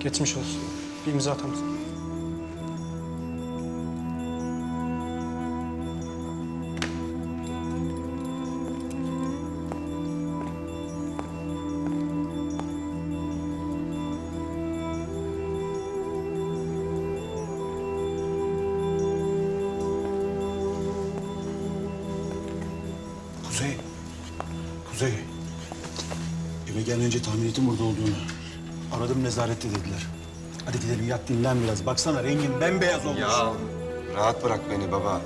Geçmiş olsun. Bir imza mısın? Kuzey. Kuzey. Eve gelmeden önce tahmin ettim burada olduğunu. Aradım nezarette dediler. Hadi gidelim yat dinlen biraz. Baksana rengin bembeyaz olmuş. Ya rahat bırak beni baba.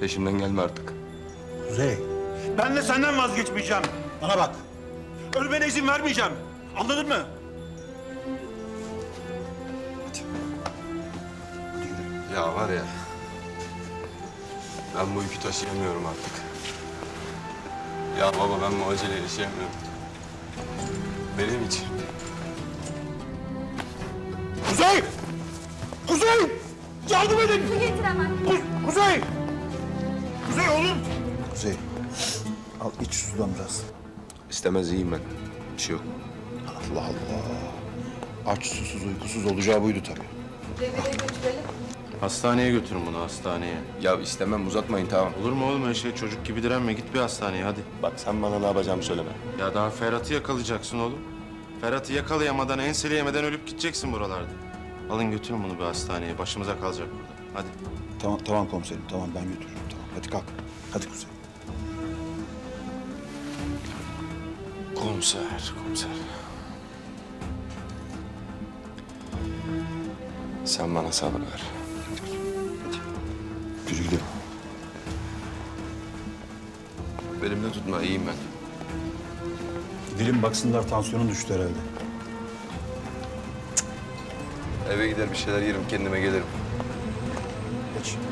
Peşimden gelme artık. Kuzey. Ben de senden vazgeçmeyeceğim. Bana bak. Ölmene izin vermeyeceğim. Anladın mı? Ya var ya. Ben bu yükü taşıyamıyorum artık. Ya baba ben bu acele yaşayamıyorum. Benim için. Kuzey! Kuzey! Yardım edin! Su getir hemen. Ku- Kuzey! Kuzey oğlum! Kuzey, al iç sudan biraz. İstemez iyiyim ben. Bir şey yok. Allah Allah. Aç, susuz, uykusuz olacağı buydu tabii. Devreye götürelim. Hastaneye götürün bunu hastaneye. Ya istemem uzatmayın tamam. Olur mu oğlum öyle şey çocuk gibi direnme git bir hastaneye hadi. Bak sen bana ne yapacağımı söyleme. Ya daha Ferhat'ı yakalayacaksın oğlum. Ferhat'ı yakalayamadan, enseleyemeden ölüp gideceksin buralarda. Alın götürün bunu bir hastaneye. Başımıza kalacak burada. Hadi. Tamam, tamam komiserim, tamam ben götürürüm. Tamam, hadi kalk. Hadi Kuzey. Komiser, komiser. Sen bana sabır ver. Yürü gidelim. Belimde tutma, iyiyim ben. Gidelim baksınlar tansiyonun düştü herhalde. Eve gider bir şeyler yerim, kendime gelirim. Geç.